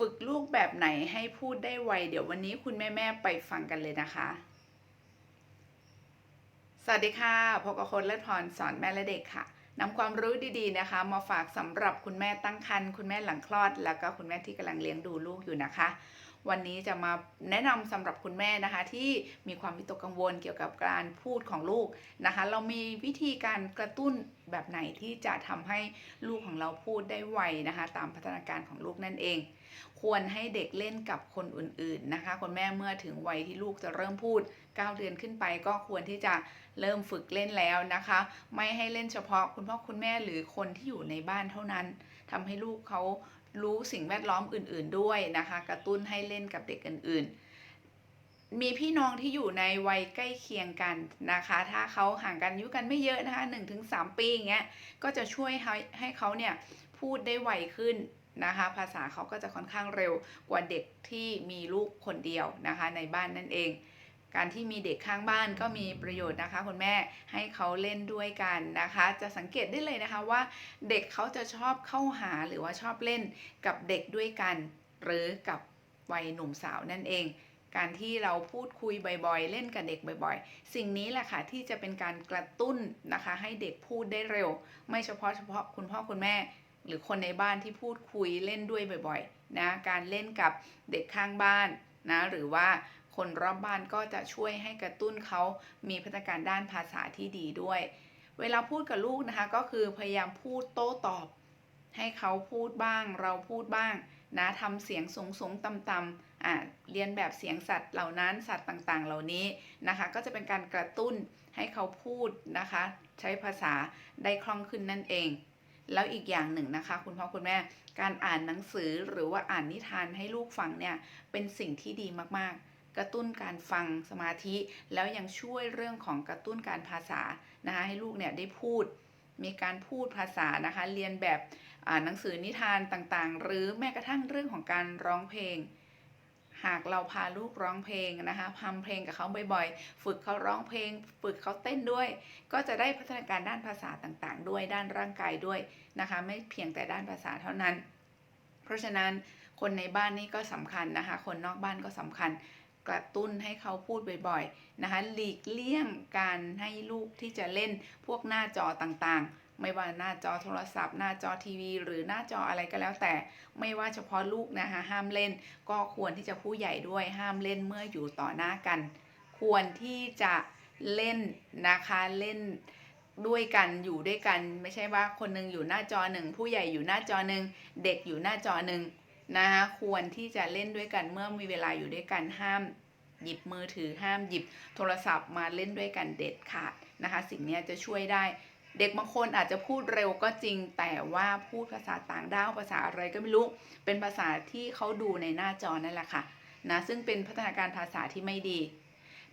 ฝึกลูกแบบไหนให้พูดได้ไว เดี๋ยววันนี้คุณแม่ๆไปฟังกันเลยนะคะ สวัสดีค่ะพบกับคนเลิศพรสอนแม่และเด็กค่ะนำความรู้ดีๆนะคะ มาฝากสำหรับคุณแม่ตั้งครรภ์คุณแม่หลังคลอด แล้วก็คุณแม่ที่กำลังเลี้ยงดูลูกอยู่นะคะ วันนี้จะมาแนะนำสำหรับคุณแม่นะคะที่มีความวิตกกังวลเกี่ยวกับการพูดของลูกนะคะเรามีวิธีการกระตุ้นแบบไหนที่จะทำให้ลูกของเราพูดได้ไวนะคะตามพัฒนาการของลูกนั่นเอง ควรให้เด็กเล่นกับคนอื่นๆนะคะคุณแม่เมื่อถึงวัยที่ลูกจะเริ่มพูด 9 เดือนขึ้นไป ก็ควรที่จะเริ่มฝึกเล่นแล้วนะคะ ไม่ให้เล่นเฉพาะคุณพ่อคุณแม่หรือคนที่อยู่ในบ้านเท่านั้นทำให้ลูกเขา รู้สิ่งแวดล้อมอื่น ๆ ด้วยนะคะ กระตุ้นให้เล่นกับเด็กอื่น ๆ มีพี่น้องที่อยู่ในวัยใกล้เคียงกันนะคะ ถ้าเขาห่างกันอายุกันไม่เยอะนะคะ1-3 ปีอย่างเงี้ยก็จะช่วยให้ให้เขาเนี่ยพูดได้ไวขึ้นนะคะภาษาเขาก็จะค่อนข้างเร็วกว่าเด็กที่มีลูกคนเดียวนะคะในบ้านนั่นเอง การที่มีเด็กข้างบ้านก็มีประโยชน์นะคะคุณแม่ให้เขาเล่นด้วยกันนะคะ จะสังเกตได้เลยนะคะว่า เด็กเขาจะชอบเข้าหาหรือว่าชอบเล่นกับเด็กด้วยกัน หรือกับวัยหนุ่มสาวนั่นเอง การที่เราพูดคุยบ่อยๆ เล่นกับเด็กบ่อยๆ สิ่งนี้แหละค่ะที่จะเป็นการกระตุ้นนะคะ ให้เด็กพูดได้เร็ว ไม่เฉพาะเฉพาะคุณพ่อคุณแม่ หรือคนในบ้านที่พูดคุยเล่นด้วยบ่อยๆนะการเล่นกับเด็กข้างบ้านนะหรือว่า คนรอบบ้านก็จะช่วยให้กระตุ้นเขามีพัฒนาการด้านภาษาที่ดีด้วย เวลาพูดกับลูกนะคะ ก็คือพยายามพูดโต้ตอบ ให้เขาพูดบ้าง เราพูดบ้างนะทำเสียงสูงสูงต่ำต่ำอ่าเรียนแบบเสียงสัตว์เหล่านั้นสัตว์ต่างๆ เหล่านี้นะคะ ก็จะเป็นการกระตุ้นให้เขาพูดนะคะ ใช้ภาษาได้คล่องขึ้นนั่นเอง แล้วอีกอย่างหนึ่งนะคะ คุณพ่อคุณแม่การอ่านหนังสือหรือว่าอ่านนิทานให้ลูกฟังเนี่ยเป็นสิ่งที่ดีมากๆ กระตุ้นการฟังสมาธิ แล้วยังช่วยเรื่องของกระตุ้นการภาษานะคะให้ลูกเนี่ยได้พูด มีการพูดภาษานะคะเรียนแบบหนังสือนิทานต่างๆ หรือแม้กระทั่งเรื่องของการร้องเพลง หากเราพาลูกร้องเพลงนะคะทำเพลงกับเขาบ่อยๆ ฝึกเขาร้องเพลง ฝึกเขาเต้นด้วย ก็จะได้พัฒนาการด้านภาษาต่างๆ ด้วยด้านร่างกายด้วยนะคะ ไม่เพียงแต่ด้านภาษาเท่านั้น เพราะฉะนั้นคนในบ้านนี่ก็สำคัญนะคะ คนนอกบ้านก็สำคัญ กระตุ้นให้เขาพูดบ่อยๆนะคะหลีกเลี่ยงการให้ลูกที่จะเล่นพวกหน้าจอต่างๆ ไม่ว่าหน้าจอโทรศัพท์ หน้าจอทีวี หรือหน้าจออะไรก็แล้วแต่ ไม่ว่าเฉพาะลูกนะคะห้ามเล่น ก็ควรที่จะผู้ใหญ่ด้วยห้ามเล่นเมื่ออยู่ต่อหน้ากัน ควรที่จะเล่นนะคะเล่นด้วยกันอยู่ด้วยกัน ไม่ใช่ว่าคนหนึงอยู่หน้าจอหนึ่งผู้ใหญ่อยู่หน้าจอหนึ่งเด็กอยู่หน้าจอหนึ่ง นะคะควรที่จะเล่นด้วยกันเมื่อมีเวลาอยู่ด้วยกันห้ามหยิบมือถือห้ามหยิบโทรศัพท์มาเล่นด้วยกันเด็ดขาดนะคะ สิ่งนี้จะช่วยได้เด็กบางคนอาจจะพูดเร็วก็จริง แต่ว่าพูดภาษาต่างด้าวภาษาอะไรก็ไม่รู้ เป็นภาษาที่เขาดูในหน้าจอนั่นแหละค่ะนะซึ่งเป็นพัฒนาการภาษาที่ไม่ดี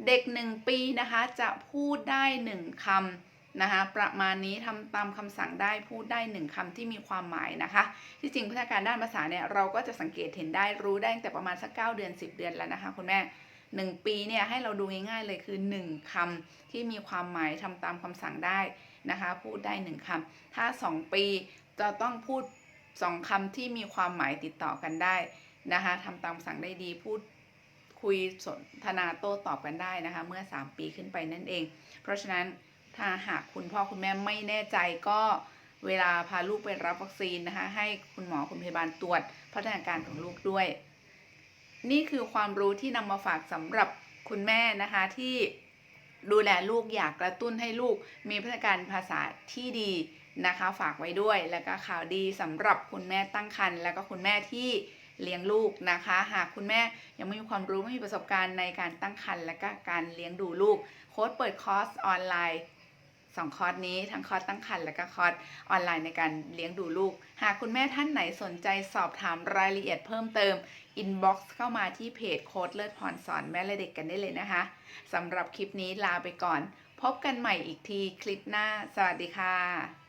เด็กหนึ่งปีนะคะจะพูดได้หนึ่งคำ นะคะประมาณนี้ทำตามคำสั่งได้พูดได้หนึ่งคำที่มีความหมายนะคะ ที่จริงพัฒนาการด้านภาษาเนี่ยเราก็จะสังเกตเห็นได้รู้ได้ตั้งแต่ประมาณสักเเดือน 10 เดือนแล้วนะคะคุณแม่หนึ่งปีเนี่ยให้เราดูง่ายๆเลยคือหนึ่งคำที่มีความหมายทำตามคำสั่งได้นะคะพูดได้หนึ่งคำถ้าสองปีจะต้องพูดสองคำที่มีความหมายติดต่อกันได้นะคะทำตามสั่งได้ดีพูดคุยสนทนาโต้ตอบกันได้นะคะ เมื่อ 3 ปีขึ้นไปนั่นเอง เพราะฉะนั้น ถ้าหากคุณพ่อคุณแม่ไม่แน่ใจก็เวลาพาลูกไปรับวัคซีนนะคะ ให้คุณหมอคุณพยาบาลตรวจพัฒนาการของลูกด้วย นี่คือความรู้ที่นำมาฝากสำหรับคุณแม่นะคะที่ดูแลลูกอยากกระตุ้นให้ลูกมีพัฒนาการภาษาที่ดีนะคะ ฝากไว้ด้วยแล้วก็ข่าวดีสำหรับคุณแม่ตั้งครรภ์แล้วก็คุณแม่ที่เลี้ยงลูกนะคะ หากคุณแม่ยังไม่มีความรู้ไม่มีประสบการณ์ในการตั้งครรภ์และก็การเลี้ยงดูลูก โค้ดเปิดคอร์สออนไลน์ สองคอร์สนี้ทั้งคอร์สตั้งครรภ์และก็คอร์สออนไลน์ในการเลี้ยงดูลูก หากคุณแม่ท่านไหนสนใจสอบถามรายละเอียดเพิ่มเติมอินบ็อกซ์เข้ามาที่เพจโค้ดเลิศพรสอนแม่และเด็กกันได้เลยนะคะสำหรับคลิปนี้ลาไปก่อน พบกันใหม่อีกทีคลิปหน้า สวัสดีค่ะ